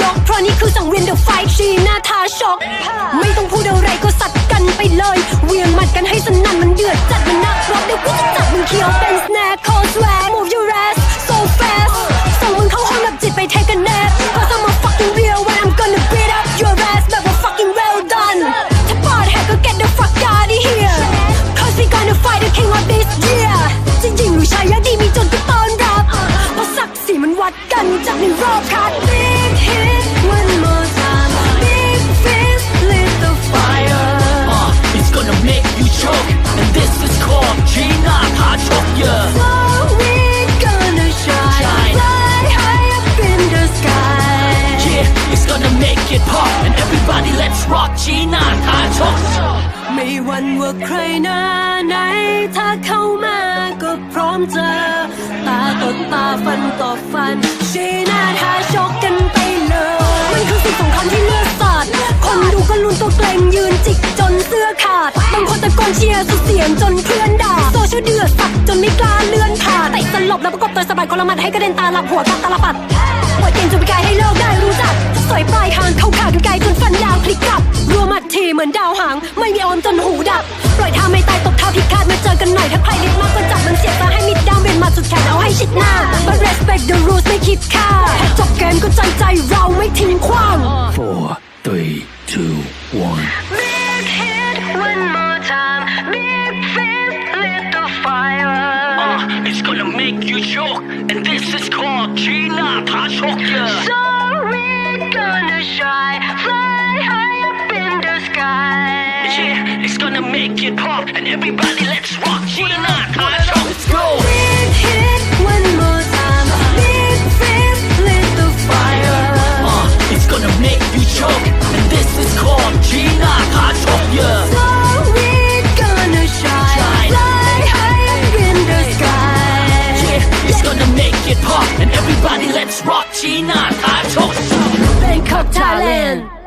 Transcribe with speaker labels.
Speaker 1: ยก เพราะนี่คือสังเวียนเดอะไฟชีหน้าท้าช็อก ไม่ต้องพูดอะไรก็สัดกันไปเลย เวียงหมัดกันให้สนั่นมันเดือดจัดมันนักรบเดี๋ยวกูจะจับมึงเคี้ยวเป็นสแน็คคอสแวร์ move your ass so fast ส่งมึงเข้าห้องดับจิตไปเทิกกัน
Speaker 2: let's rock Gina Hachok.
Speaker 1: ไม่หวันว่าใครหน้าไหน ถ้าเข้ามาก็พร้อมเจอ ตาต่อตาฟันต่อฟัน ชี้หน้าท้าชกกันไปเลย มันคือสิ่งสงครามที่เลือดสาด คนดูก็ลุ้นตัวเกรงยืนจิกจนเสื้อขาด บางคนตะโกนเชียร์สุดเสียงจนเพื่อนด่าโซเชียลเดือดสักจนไม่กล้าเลื่อนผ่านเตะสลบแล้วประกบตัวสะบัดคนละมัดให้กระเด็นตาหลับหัวกับตาลปัดเปิดเกมจนไปไกลให้โลกได้ เหมือนดาวหาง ไม่มีออมจนหูดับ ปล่อยท่าไม่ตายตบเท้าผิดคาดมาเจอกันหน่อยถ้าใครลิดมากก็จับมันเสียบตาให้มิดดามเวียนมาสุดแขนเอาให้ชิดหน้า but respect the rules ไม่คิดค่าจบเกมก็ใจใจเราไม่ทิ้งขว้าง
Speaker 2: four three two one
Speaker 1: big hit one more time big fist lit the fire
Speaker 2: uh, it's gonna make you choke and this is called Gina Tashok yeah.
Speaker 1: sorry gonna shine
Speaker 2: And everybody, let's rock G9 Control. Let's go.
Speaker 1: Hit one more time. The fire.
Speaker 2: Uh, it's gonna make you choke. And this is called Yeah.
Speaker 1: So we're gonna shine. Fly in the sky.
Speaker 2: Yeah, it's gonna make it pop. And everybody, let's rock G9 Control.
Speaker 1: Bangkok, Thailand.